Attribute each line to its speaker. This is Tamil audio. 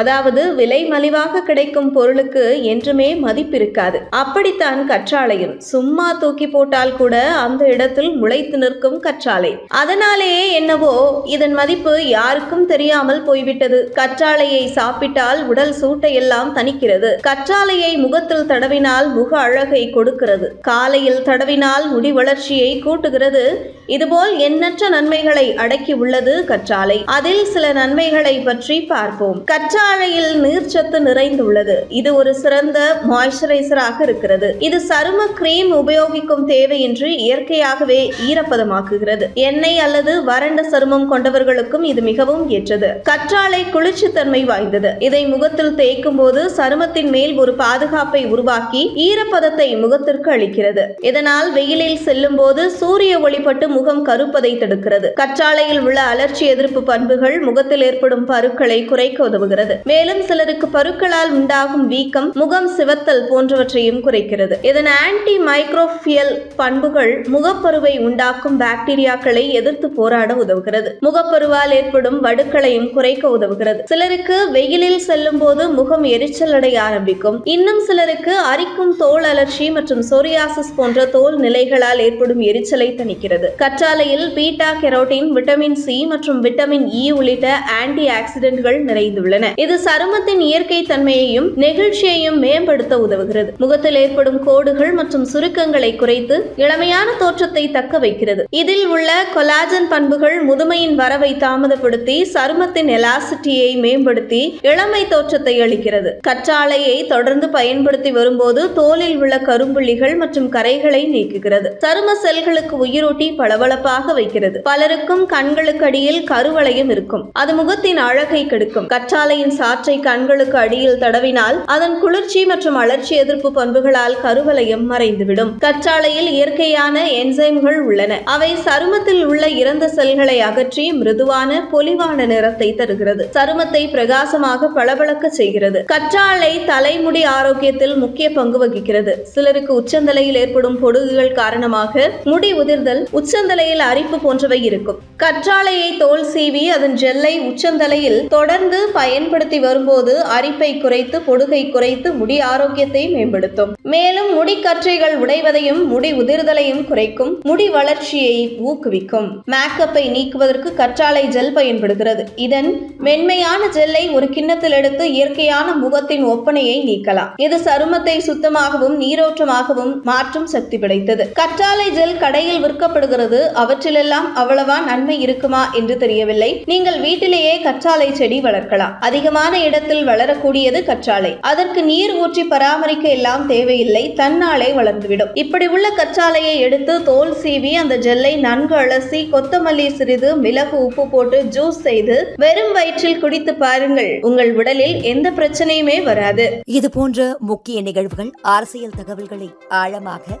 Speaker 1: அதாவது விலை மலிவாக கிடைக்கும் பொருளுக்கு என்றுமே மதிப்பிருக்காது. அப்படித்தான் கற்றாழையும். சும்மா தூக்கி போட்டால் கூட அந்த இடத்தில் முளைத்து நிற்கும் கற்றாழை. அதனாலேயே என்னவோ இதன் மதிப்பு யாருக்கும் தெரியாமல் போய்விட்டது. கற்றாழையை சாப்பிட்டால் உடல் சூட்டை எல்லாம் தணிக்கிறது. கற்றாழையை முகத்தில் தடவினால் முக அழகை கொடுக்கிறது. காலையில் தடவினால் முடி வளர்ச்சியை கூட்டுகிறது. இதுபோல் எண்ணற்ற நன்மைகளை அடக்கி உள்ளது கற்றாழை. அதில் சில நன்மைகளை பற்றி பார்ப்போம். கற்றாழையில் நீர்ச்சத்து நிறைந்துள்ளது. இது ஒரு சிறந்த மாய்ஸ்சரைசராக இருக்கிறது. இது சரும கிரீம் உபயோகிக்கும் தேவையின்றி இயற்கையாகவே ஈரப்பதமாக்குகிறது. எண்ணெய் அல்லது வறண்ட சருமம் கொண்டவர்களுக்கும் இது மிகவும் ஏற்றது. கற்றாழை குளிர்ச்சித்தன்மை வாய்ந்தது. இதை முகத்தில் தேய்க்கும் போது சருமத்தின் மேல் ஒரு பாதுகாப்பை உருவாக்கி ஈரப்பதத்தை முகத்திற்கு அளிக்கிறது. இதனால் வெயிலில் செல்லும் போது சூரிய ஒளிப்பட்டு முகம் கருப்பதை தடுக்கிறது. கற்றாழையில் உள்ள அலர்ச்சி எதிர்ப்பு பண்புகள் முகத்தில் ஏற்படும் பருக்களை குறைக்க உதவுகிறது. மேலும் சிலருக்கு பருக்களால் உண்டாகும் வீக்கம் முகம் சிவத்தல் போன்றவற்றையும் குறைக்கிறது. இதன் ஆன்டி மைக்ரோபியல் பண்புகள் முகப்பருவை உண்டாக்கும் பாக்டீரியாக்களை எதிர்த்து போராட உதவுகிறது. முகப்பருவால் ஏற்படும் வடுக்களையும் குறைக்க உதவுகிறது. சிலருக்கு வெயிலில் செல்லும் போது முகம் எரிச்சல் அடைய ஆரம்பிக்கும். இன்னும் சிலருக்கு அரிக்கும் தோல் அலர்ச்சி மற்றும் சொரியாசிஸ் போன்ற தோல் நிலைகளால் ஏற்படும் எரிச்சலை தணிக்கிறது. கற்றாலையில் பீட்டா கெரோட்டின் விட்டமின் சி மற்றும் விட்டமின் இ e உள்ளிட்ட ஆன்டி ஆக்சிடென்ட்கள் நிறைந்துள்ளன. இது சருமத்தின் இயற்கை தன்மையையும் நெகிழ்ச்சியையும் மேம்படுத்த உதவுகிறது. முகத்தில் ஏற்படும் கோடுகள் மற்றும் சுருக்கங்களை குறைத்து இளமையான தோற்றத்தை தக்க வைக்கிறது. இதில் உள்ள கொலாஜன் பண்புகள் முதுமையின் வரவை தாமதப்படுத்தி சருமத்தின் எலாசிட்டியை மேம்படுத்தி இளமை தோற்றத்தை அளிக்கிறது. கற்றாழையை தொடர்ந்து பயன்படுத்தி வரும்போது தோலில் உள்ள கரும்புள்ளிகள் மற்றும் கரைகளை நீக்குகிறது. சரும செல்களுக்கு உயிரூட்டி பளபளப்பாக வைக்கிறது. பலருக்கும் கண்களுக்கு அடியில் கருவளையம் இருக்கும். அது முகத்தின் அழகை கெடுக்கும். கற்றாழையின் சாற்றை கண்களுக்கு அடியில் தடவினால் அதன் குளிர்ச்சி மற்றும் அலர்ச்சி எதிர்ப்பு பண்புகளால் கருவளையம் மறைந்துவிடும். கற்றாழையில் இயற்கையான என்சைம்கள் உள்ளன. அவை சருமத்தில் உள்ள இறந்த செல்களை அகற்றி மிருதுவான பொலிவான நிறத்தை தருகிறது. சருமத்தை பிரகாசமாக பளபளக்க செய்கிறது. கற்றாழை தலைமுடி ஆரோக்கியத்தில் முக்கிய பங்கு வகிக்கிறது. சிலருக்கு உச்சந்தலையில் ஏற்படும் பொடுகுகள் காரணமாக முடி உதிர்தல் உச்சந்தலையில் அரிப்பு போன்றவை இருக்கும். கற்றாழையை தோல் சீவி அதன் ஜெல்லை உச்சந்தலையில் தொடர்ந்து பயன்படுத்தி பயன்படுத்தி வரும்போது அரிப்பை குறைத்து பொடுகை குறைத்து முடி ஆரோக்கியத்தை மேம்படுத்தும். மேலும் முடி கற்றைகள் உடைவதையும் முடி உதிர்தலையும் குறைக்கும் முடி வளர்ச்சியை ஊக்குவிக்கும். மேக்கப்பை நீக்குவதற்கு கற்றாழை ஜெல் பயன்படுகிறது. இதன் மென்மையான ஜெல்லை ஒரு கிண்ணத்தில் எடுத்து இயற்கையான முகத்தின் ஒப்பனையை நீக்கலாம். இது சருமத்தை சுத்தமாகவும் நீரோற்றமாகவும் மாற்றும் சக்தி படைத்தது. கற்றாழை ஜெல் கடையில் விற்கப்படுகிறது. அவற்றிலெல்லாம் அவ்வளவா நன்மை இருக்குமா என்று தெரியவில்லை. நீங்கள் வீட்டிலேயே கற்றாழை செடி வளர்க்கலாம். அதிகமான இடத்தில் வளரக்கூடியது கற்றாழை. அதற்கு நீர் ஊற்றி பராமரிக்க எல்லாம் தேவையில்லை. தன்னாலே வளர்ந்துவிடும். இப்படி உள்ள கற்றாழையை எடுத்து தோல் சீவி அந்த ஜெல்லை நன்கு அலசி கொத்தமல்லி சிறிது மிளகு உப்பு போட்டு ஜூஸ் செய்து வெறும் வயிற்றில் குடித்து பாருங்கள். உங்கள் உடலில் எந்த பிரச்சனையுமே வராது.
Speaker 2: இது போன்ற முக்கிய நிகழ்வுகள் அரசியல் தகவல்களை ஆழமாக